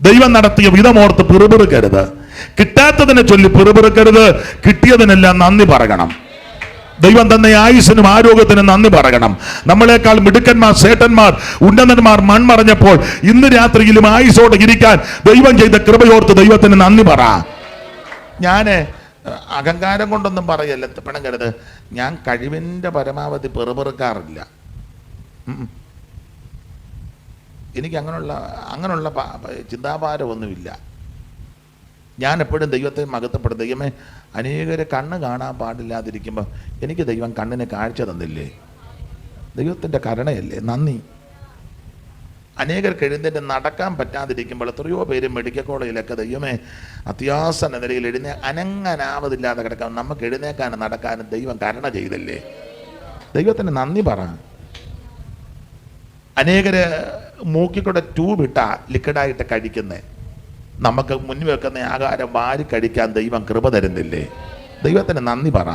ദൈവം നടത്തിയ വിധമോർത്ത് പിറുപിറുക്കരുത്. കിട്ടാത്തതിനെ ചൊല്ലി പിറുപിറുക്കരുത്. കിട്ടിയതിനെല്ലാം നന്ദി പറയണം. ദൈവം തന്നെ ആയുസിനും ആരോഗ്യത്തിനും നന്ദി പറയണം. നമ്മളെക്കാൾ മിടുക്കന്മാർ സേട്ടന്മാർ ഉന്നതന്മാർ മൺമറഞ്ഞപ്പോൾ ഇന്ന് രാത്രിയിലും ആയുസോടെ ഇരിക്കാൻ ദൈവം ചെയ്ത കൃപയോർത്ത് ദൈവത്തിന് നന്ദി പറ. ഞാൻ അഹങ്കാരം കൊണ്ടൊന്നും പറയല്ല പിണങ്ങരുത് ഞാൻ കഴിവിന്റെ പരമാവധി പെറുപെറുക്കാറില്ല. എനിക്ക് അങ്ങനെയുള്ള അങ്ങനെയുള്ള ചിന്താഭാരമൊന്നുമില്ല. ഞാൻ എപ്പോഴും ദൈവത്തെ മകത്തപ്പെടും ദൈവമേ അനേകരെ കണ്ണ് കാണാൻ പാടില്ലാതിരിക്കുമ്പോൾ എനിക്ക് ദൈവം കണ്ണിന് കാഴ്ച തന്നില്ലേ? ദൈവത്തിന്റെ കരുണയല്ലേ? നന്ദി. അനേകർക്ക് എഴുന്നേറ്റ് നടക്കാൻ പറ്റാതിരിക്കുമ്പോൾ എത്രയോ പേര് മെഡിക്കൽ കോളേജിലൊക്കെ ദൈവമേ അത്യാസന നിലയിൽ എഴുന്നേ അനങ്ങനാവതില്ലാതെ കിടക്കാൻ നമുക്ക് എഴുന്നേക്കാനും നടക്കാനും ദൈവം കരുണ ചെയ്തല്ലേ? ദൈവത്തിന് നന്ദി പറ. അനേകര് മൂക്കിക്കൂടെ ട്യൂബ് ഇട്ടാ ലിക്വിഡായിട്ട് കഴിക്കുന്നേ. നമുക്ക് മുന്നിൽ വെക്കുന്ന ആഹാരം വാരി കഴിക്കാൻ ദൈവം കൃപ തരുന്നില്ലേ? ദൈവത്തിന് നന്ദി പറ.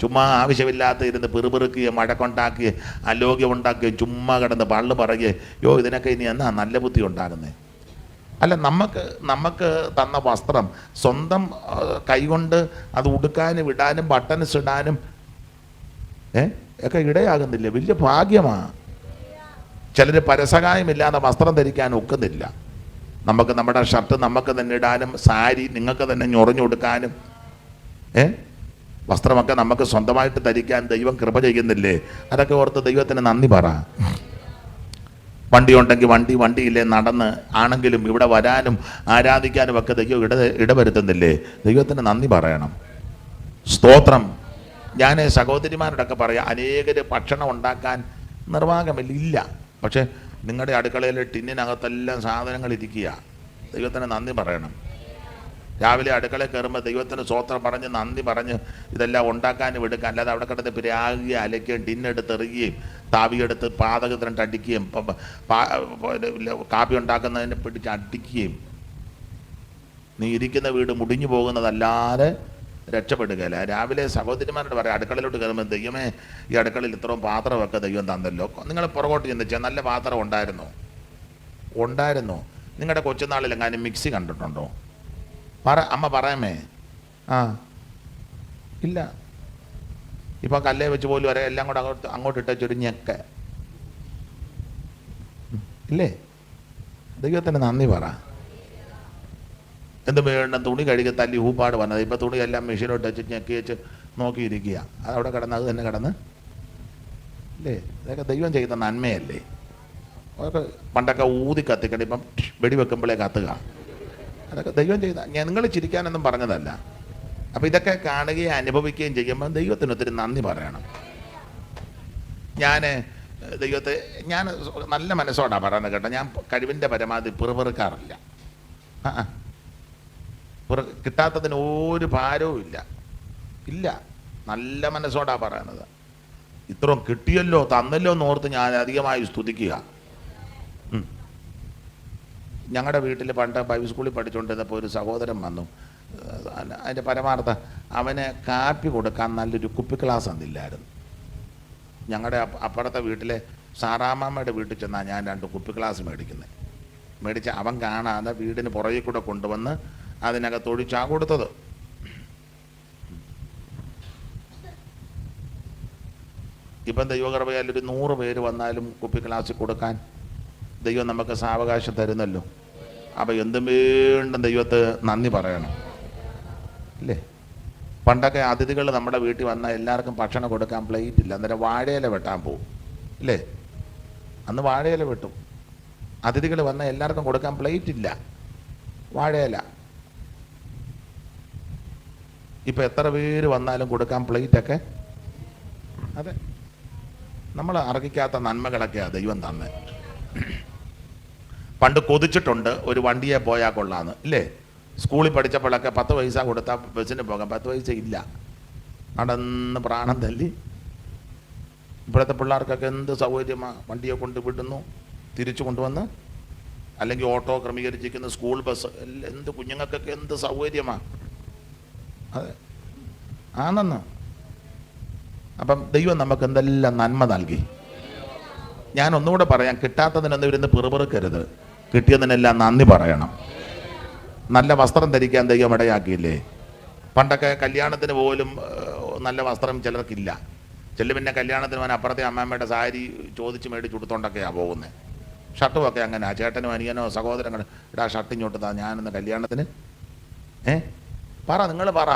ചുമ്മാ ആവശ്യമില്ലാത്ത ഇരുന്ന് പിറുപിറുക്കുകയും മഴക്കുണ്ടാക്കുകയും അലോഗ്യം ഉണ്ടാക്കുകയും ചുമ്മാ കിടന്ന് പള്ളു പറയുകയും യോ ഇതിനൊക്കെ ഇനി എന്നാ നല്ല ബുദ്ധി ഉണ്ടാകുന്നേ? അല്ല നമുക്ക് നമുക്ക് തന്ന വസ്ത്രം സ്വന്തം കൈകൊണ്ട് അത് ഉടുക്കാനും ഇടാനും ബട്ടൺസ് ഇടാനും ഏ ഒക്കെ ഇടയാകുന്നില്ല? വലിയ ഭാഗ്യമാണ് ചിലർ പരസഹായമില്ലാതെ വസ്ത്രം ധരിക്കാൻ ഒക്കുന്നില്ല. നമുക്ക് നമ്മുടെ ഷർട്ട് നമുക്ക് തന്നെ ഇടാനും സാരി നിങ്ങൾക്ക് തന്നെ ഞൊറിഞ്ഞു കൊടുക്കാനും ഏ? വസ്ത്രമൊക്കെ നമുക്ക് സ്വന്തമായിട്ട് ധരിക്കാൻ ദൈവം കൃപ ചെയ്യുന്നില്ലേ? അതൊക്കെ ഓർത്ത് ദൈവത്തിന് നന്ദി പറ. വണ്ടി ഉണ്ടെങ്കിൽ വണ്ടി വണ്ടിയില്ലേ നടന്ന് ആണെങ്കിലും ഇവിടെ വരാനും ആരാധിക്കാനും ഒക്കെ ദൈവം ഇട ഇടവരുത്തുന്നില്ലേ? ദൈവത്തിന് നന്ദി പറയണം. സ്തോത്രം. ഞാൻ സഹോദരിമാരോടൊക്കെ പറയാം അനേകർ ഭക്ഷണം ഉണ്ടാക്കാൻ നിർവാഹമില്ല. ഇല്ല. പക്ഷേ നിങ്ങളുടെ അടുക്കളയിലെ ടിന്നിനകത്തെല്ലാം സാധനങ്ങൾ ഇരിക്കുക. ദൈവത്തിന് നന്ദി പറയണം. രാവിലെ അടുക്കളയിൽ കയറുമ്പോൾ ദൈവത്തിന് സ്വോത്രം പറഞ്ഞ് നന്ദി പറഞ്ഞ് ഇതെല്ലാം ഉണ്ടാക്കാനും എടുക്കാൻ അല്ലാതെ അവിടെ കിടന്ന് പിരാകുകയും അലയ്ക്കുകയും ടിന്നെടുത്ത് എറിയുകയും താവിയെടുത്ത് പാതകത്തിനിട്ട് അടിക്കുകയും കാപ്പി ഉണ്ടാക്കുന്നതിനെ പിടിച്ച് അടിക്കുകയും. നീ ഇരിക്കുന്ന വീട് മുടിഞ്ഞു പോകുന്നതല്ലാതെ രക്ഷപ്പെടുകയില്ല. രാവിലെ സഹോദരിമാരോട് പറയാം അടുക്കളയിലോട്ട് കയറുമ്പോൾ ദൈവമേ ഈ അടുക്കളയിൽ ഇത്രയും പാത്രമൊക്കെ ദൈവം തന്നല്ലോ. നിങ്ങൾ പുറകോട്ട് ചിന്തിച്ചാൽ നല്ല പാത്രം ഉണ്ടായിരുന്നോ? ഉണ്ടായിരുന്നോ? നിങ്ങളുടെ കൊച്ചുനാളിലെങ്ങാനും മിക്സി കണ്ടിട്ടുണ്ടോ? പറ അമ്മ പറയാമേ ആ. ഇല്ല. ഇപ്പം കല്ലേ വെച്ച് പോലും വരെ എല്ലാം കൂടെ അങ്ങോട്ട് അങ്ങോട്ട് ഇട്ട ചുരുങ്ങിയൊക്കെ. ഇല്ലേ? ദൈവത്തിന് നന്ദി പറ. എന്ത് വേണ്ട തുണി കഴുകി തല്ലി ഊപ്പാട് വന്നത്. ഇപ്പം തുണി എല്ലാം മെഷീനോട്ട് വെച്ച് ഞെക്കി വെച്ച് നോക്കിയിരിക്കുക. അത് അവിടെ കിടന്ന് അത് തന്നെ കിടന്ന്. അല്ലേ ഇതൊക്കെ ദൈവം ചെയ്യുന്ന നന്മയല്ലേ? അതൊക്കെ പണ്ടൊക്കെ ഊതി കത്തിക്കണം ഇപ്പം വെടിവെക്കുമ്പോഴേ കത്തുക. അതൊക്കെ ദൈവം ചെയ്ത നിങ്ങൾ ചിരിക്കാനൊന്നും പറഞ്ഞതല്ല. അപ്പം ഇതൊക്കെ കാണുകയും അനുഭവിക്കുകയും ചെയ്യുമ്പോൾ ദൈവത്തിന് ഒത്തിരി നന്ദി പറയണം. ഞാൻ ദൈവത്തെ ഞാൻ നല്ല മനസ്സോടാണ് പറയുന്നത് കേട്ടോ. ഞാൻ കഴിവിന്റെ പരമാവധി പിറുപിറുക്കാറില്ല. ആ. കിട്ടാത്തതിന് ഒരു ഭാരവും ഇല്ല. ഇല്ല. നല്ല മനസ്സോടാ പറയണത്. ഇത്രയും കിട്ടിയല്ലോ തന്നല്ലോ എന്ന് ഓർത്ത് ഞാൻ അധികമായി സ്തുതിക്കുക. ഞങ്ങളുടെ വീട്ടിൽ പണ്ട് ബൈബിൾ സ്കൂളിൽ പഠിച്ചുകൊണ്ടിരുന്നപ്പോൾ ഒരു സഹോദരൻ വന്നു. അതിന്റെ പരമാർത്ഥ അവന് കാപ്പി കൊടുക്കാൻ നല്ലൊരു കുപ്പി ക്ലാസ് അന്നില്ലായിരുന്നു ഞങ്ങളുടെ അപ്പുറത്തെ വീട്ടിലെ സാറാമ്മയുടെ വീട്ടിൽ ചെന്നാൽ ഞാൻ രണ്ട് കുപ്പി ക്ലാസ് മേടിക്കുന്നത് മേടിച്ച് അവൻ കാണാതെ വീടിന് പുറകിൽ കൂടെ കൊണ്ടുവന്ന് അതിനകത്ത് ഒഴിച്ചാ കൊടുത്തത്. ഇപ്പം ദൈവകൃപയാൽ ഒരു നൂറ് പേര് വന്നാലും കുപ്പി ക്ലാസ്സിൽ കൊടുക്കാൻ ദൈവം നമുക്ക് സാവകാശം തരുന്നല്ലോ. അപ്പം എന്തും വീണ്ടും ദൈവത്തെ നന്ദി പറയണം. അല്ലേ പണ്ടൊക്കെ അതിഥികൾ നമ്മുടെ വീട്ടിൽ വന്നാൽ എല്ലാവർക്കും ഭക്ഷണം കൊടുക്കാൻ പ്ലേറ്റ് ഇല്ല. അന്നേരം വാഴയില വെട്ടാൻ പോവും. ഇല്ലേ? അന്ന് വാഴയില വെട്ടും. അതിഥികൾ വന്നാൽ എല്ലാവർക്കും കൊടുക്കാൻ പ്ലേറ്റ് ഇല്ല. വാഴയില. ഇപ്പം എത്ര പേര് വന്നാലും കൊടുക്കാൻ പ്ലേറ്റൊക്കെ അതെ. നമ്മൾ അർഹിക്കാത്ത നന്മകളൊക്കെയാണ് ദൈവം തന്നെ. പണ്ട് കൊതിച്ചിട്ടുണ്ട് ഒരു വണ്ടിയെ പോയാൽ കൊള്ളാന്ന്. ഇല്ലേ? സ്കൂളിൽ പഠിച്ചപ്പോഴൊക്കെ പത്ത് പൈസ കൊടുത്താൽ ബസ്സിന് പോകാം. പത്ത് പൈസ ഇല്ല. നടന്ന് പ്രാണം തല്ലി. ഇപ്പോഴത്തെ പിള്ളേർക്കൊക്കെ എന്ത് സൗകര്യമാണ് വണ്ടിയെ കൊണ്ട് വിടുന്നു തിരിച്ചു കൊണ്ടുവന്ന്. അല്ലെങ്കിൽ ഓട്ടോ ക്രമീകരിച്ചിരിക്കുന്ന സ്കൂൾ ബസ് എന്ത് കുഞ്ഞുങ്ങൾക്കൊക്കെ എന്ത് സൗകര്യമാണ് അതെ. ആണെന്ന്? അപ്പം ദൈവം നമുക്ക് എന്തെല്ലാം നന്മ നൽകി. ഞാൻ ഒന്നുകൂടെ പറയാം കിട്ടാത്തതിനൊന്നും ഇരുന്ന് പിറുപിറുക്കരുത്. കിട്ടിയതിനെല്ലാം നന്ദി പറയണം. നല്ല വസ്ത്രം ധരിക്കാൻ ദൈവം ഇടയാക്കിയില്ലേ? പണ്ടൊക്കെ കല്യാണത്തിന് പോലും നല്ല വസ്ത്രം ചിലർക്കില്ല. ചില പിന്നെ കല്യാണത്തിന് പോകാൻ അപ്പുറത്തെ അമ്മമ്മയുടെ സാരി ചോദിച്ച് മേടിച്ച് കൊടുത്തോണ്ടൊക്കെയാണ് പോകുന്നത് ഷർട്ടും ഒക്കെ അങ്ങനെ. ചേട്ടനും അനിയനോ സഹോദരങ്ങൾ ഇടാ ഷർട്ട് ഇങ്ങോട്ട് താ. ഞാനിന്ന് കല്യാണത്തിന് ഏ പറ നിങ്ങൾ പറ.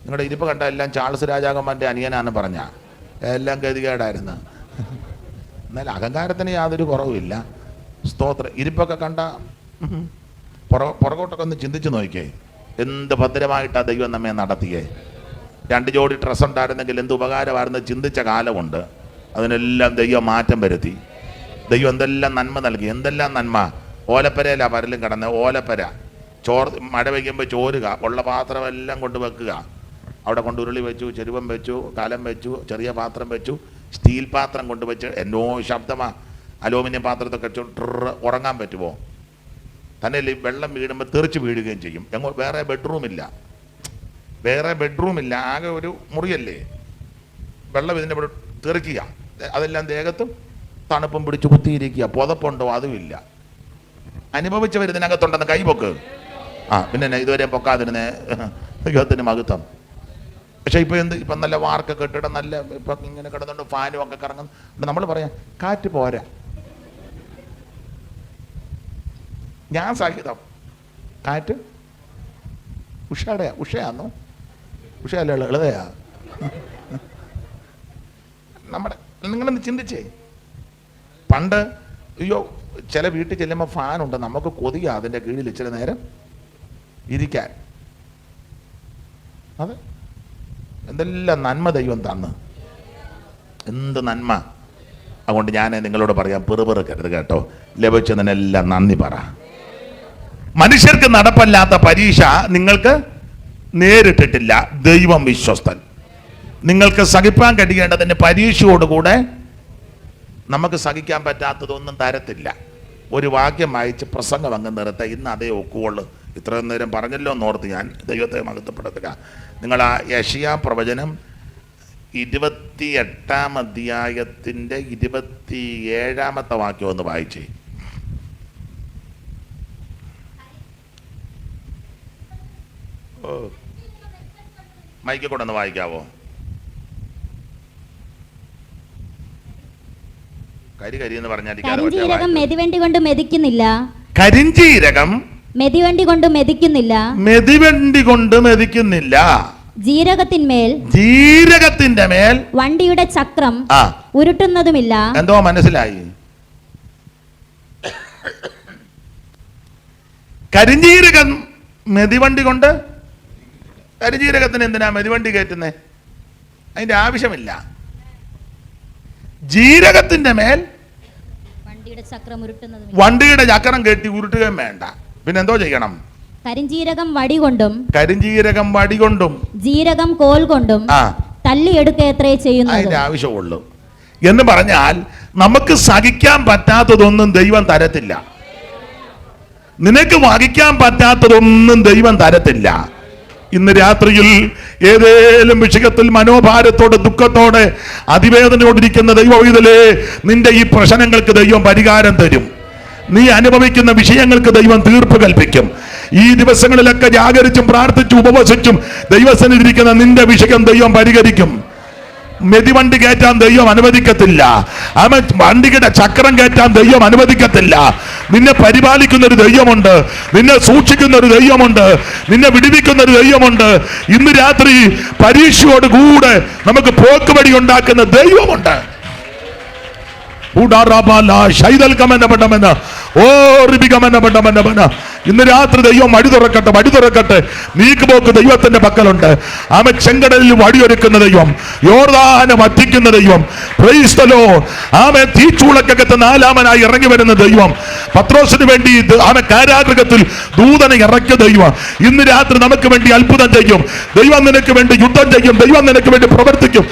നിങ്ങളുടെ ഇരിപ്പ് കണ്ട എല്ലാം ചാൾസ് രാജാക്കന്മാരുടെ അനിയനാന്ന് പറഞ്ഞ. എല്ലാം ഗതികേടായിരുന്നു. എന്നാൽ അഹങ്കാരത്തിന് യാതൊരു കുറവുമില്ല സ്തോത്ര. ഇരിപ്പൊക്കെ കണ്ട പുറ പുറകോട്ടൊക്കെ ഒന്ന് ചിന്തിച്ച് നോക്കിയേ. എന്ത് ഭദ്രമായിട്ടാണ് ദൈവം നമ്മെ നടത്തിയേ. രണ്ട് ജോഡി ഡ്രസ്സ് ഉണ്ടായിരുന്നെങ്കിൽ എന്ത് ഉപകാരമായിരുന്നു ചിന്തിച്ച കാലമുണ്ട്. അതിനെല്ലാം ദൈവം മാറ്റം വരുത്തി. ദൈവം എന്തെല്ലാം നന്മ നൽകി. എന്തെല്ലാം നന്മ? ഓലപ്പരയിലാണ് പരലും കിടന്നത് ഓലപ്പര. ചോർ മഴ പെയ്യുമ്പോൾ ചോരുക. ഉള്ള പാത്രമെല്ലാം കൊണ്ട് വെക്കുക. അവിടെ കൊണ്ട് ഉരുളി വെച്ചു ചെരുവം വെച്ചു കലം വെച്ചു ചെറിയ പാത്രം വെച്ചു സ്റ്റീൽ പാത്രം കൊണ്ട് വെച്ച്. എന്നോ ശബ്ദമാ. അലൂമിനിയം പാത്രത്തൊക്കെ വെച്ചു ഉറങ്ങാൻ പറ്റുമോ? തന്നെ ഈ വെള്ളം വീഴുമ്പോൾ തെറിച്ച് വീഴുകയും ചെയ്യും. എങ്ങോ വേറെ ബെഡ്റൂമില്ല വേറെ ബെഡ്റൂമില്ല ആകെ ഒരു മുറിയല്ലേ? വെള്ളം ഇതിന്റെ ഇവിടെ തെറിക്കുക. അതെല്ലാം ദേഹത്തും തണുപ്പും പിടിച്ച് കുത്തിയിരിക്കുക. പുതപ്പുണ്ടോ? അതുമില്ല. അനുഭവിച്ചവർ ഇതിനകത്തുണ്ടെന്ന് കൈപൊക്ക് ആ പിന്നെ ഇതുവരെ പൊക്കാതിരുന്നെ ഗൃഹത്തിന് മഹത്വം പക്ഷെ ഇപ്പോൾ എന്ത് ഇപ്പം നല്ല വാർക്ക കെട്ടിടം നല്ല ഇപ്പം ഇങ്ങനെ കിടന്നുകൊണ്ട് ഫാനും ഒക്കെ കറങ്ങുന്നു. നമ്മൾ പറയാം കാറ്റ് പോരാ. ഞാൻ സഹിതം. കാറ്റ്? ഉഷയുടെ ഉഷയാന്നോ? ഉഷയല്ല എളുതയാ? നമ്മുടെ നിങ്ങളൊന്ന് ചിന്തിച്ചേ. പണ്ട് അയ്യോ ചില വീട്ടിൽ ചെല്ലുമ്പോൾ ഫാനുണ്ട് നമുക്ക് കൊതിയാ അതിന്റെ കീഴിൽ ഇച്ചിരി നേരം. ഇരിക്കാൻ. അതെ. എന്തെല്ലാം നന്മ ദൈവം തന്ന്. എന്ത് നന്മ. അതുകൊണ്ട് ഞാൻ നിങ്ങളോട് പറയാം പെറുപെറുക്കരുത് കേട്ടോ. ലഭിച്ചതിനെല്ലാം നന്ദി പറ. മനുഷ്യർക്ക് നടപ്പല്ലാത്ത പരീക്ഷ നിങ്ങൾക്ക് നേരിട്ടിട്ടില്ല. ദൈവം വിശ്വസ്തൻ. നിങ്ങൾക്ക് സഹിപ്പാൻ കഴിയേണ്ടതിന് പരീക്ഷയോടുകൂടെ നമുക്ക് സഹിക്കാൻ പറ്റാത്തതൊന്നും തരത്തില്ല. ഒരു വാക്യം വായിച്ച് പ്രസംഗം അങ്ങ് നിർത്ത. ഇന്ന് അതേ ഒക്കുവുള്ളൂ ഇത്രയും നേരം പറഞ്ഞല്ലോ എന്നോർത്ത് ഞാൻ ദൈവത്തെ മഹത്വപ്പെടുത്തുക. നിങ്ങൾ ആ യഷിയ പ്രവചനം ഇരുപത്തി എട്ടാം അധ്യായത്തിന്റെ ഇരുപത്തി ഏഴാമത്തെ വാക്യം ഒന്ന് വായിച്ചേ. ഓ. മൈക്കിൽ കൊണ്ടൊന്ന് വായിക്കാവോ? കരി കരി എന്ന് പറഞ്ഞാൽ കരിഞ്ചീരകം മെതിവണ്ടി കൊണ്ട് മെതിക്കുന്നില്ല. കരിഞ്ചീരകം മെതിവണ്ടി കൊണ്ട് മെതിക്കുന്നില്ല. മെതിവണ്ടി കൊണ്ട് മെതിക്കുന്നില്ല. ജീരകത്തിന്മേൽ ജീരകത്തിന്റെ മേൽ വണ്ടിയുടെ ചക്രം ഉരുട്ടുന്നതുമില്ല. എന്തോ മനസ്സിലായി. കരിഞ്ജീരകം മെതിവണ്ടി കൊണ്ട് കരിഞ്ജീരകത്തിന് എന്തിനാ മെതിവണ്ടി കയറ്റുന്നേ? അതിന്റെ ആവശ്യമില്ല. ജീരകത്തിന്റെ മേൽ വണ്ടിയുടെ ചക്രം ഉരുട്ടുന്നതുമില്ല. വണ്ടിയുടെ ചക്രം കെട്ടി ഉരുട്ടുകയും വേണ്ട. പിന്നെ എന്തോ ചെയ്യണം? കരിഞ്ചീരകം വടി കൊണ്ടും കരിഞ്ജീരകം വടി കൊണ്ടും ജീരകം കോൽ കൊണ്ടും ആ. ചെയ്യുന്നു ചെയ്യുന്നത്. അതിന്റെ ആവശ്യമുള്ളൂ. എന്ന് പറഞ്ഞാൽ നമുക്ക് സഹിക്കാൻ പറ്റാത്തതൊന്നും ദൈവം തരത്തില്ല. നിനക്ക് വഹിക്കാൻ പറ്റാത്തതൊന്നും ദൈവം തരത്തില്ല. ഇന്ന് രാത്രിയിൽ ഏതേലും വിഷയത്തിൽ മനോഭാരത്തോടെ ദുഃഖത്തോടെ അതിവേദനയോടിരിക്കുന്ന ദൈവം ഇതിലേ നിന്റെ ഈ പ്രശ്നങ്ങൾക്ക് ദൈവം പരിഹാരം തരും. നീ അനുഭവിക്കുന്ന വിഷയങ്ങൾക്ക് ദൈവം തീർപ്പ് കൽപ്പിക്കും. ഈ ദിവസങ്ങളിലൊക്കെ ജാഗരിച്ചും പ്രാർത്ഥിച്ചും ഉപവസിച്ചും ദൈവസന്നിധിരിക്കുന്ന നിന്റെ വിഷയം ദൈവം പരിഹരിക്കും. മെതിവണ്ടി കയറ്റാൻ ദൈവം അനുവദിക്കത്തില്ല. അവൻ വണ്ടിയുടെ ചക്രം കയറ്റാൻ ദൈവം അനുവദിക്കത്തില്ല. നിന്നെ പരിപാലിക്കുന്ന ഒരു ദൈവമുണ്ട്. നിന്നെ സൂക്ഷിക്കുന്ന ഒരു ദൈവമുണ്ട്. നിന്നെ വിടിവിക്കുന്ന ഒരു ദൈവമുണ്ട്. ഇന്ന് രാത്രി പരീക്ഷയോട് കൂടെ നമുക്ക് പോക്കുവടി ഉണ്ടാക്കുന്ന ദൈവമുണ്ട്. ഉടാറാബാല ശൈതൽക്കമെന്നപ്പെട്ടമെന്ന് ഓർമ്മിക്കമെന്നപ്പെട്ടമെന്നമെന്ന് ഇന്ന് രാത്രി ദൈവം വഴി തുറക്കട്ടെ വഴി തുറക്കട്ടെ. നീക്കുപോക്ക് ദൈവത്തിന്റെ പക്കലുണ്ട്. ആമ ചെങ്കടലിൽ വടിയൊരുക്കുന്ന ദൈവം യോർദാനം വറ്റിക്കുന്ന ദൈവം. പ്രൈസ്തലോ ആമെ തീച്ചൂളക്കകത്ത് നാലാമനായി ഇറങ്ങി വരുന്ന ദൈവം. പത്രോസിന് വേണ്ടി ആമെ കാരാഗ്രഹത്തിൽ ദൂതനെ ഇറക്കിയ ദൈവം. ഇന്ന് രാത്രി നമുക്ക് വേണ്ടി അത്ഭുതം ചെയ്യും. ദൈവം നിനക്ക് വേണ്ടി യുദ്ധം ചെയ്യും. ദൈവം നിനക്ക് വേണ്ടി പ്രവർത്തിക്കും.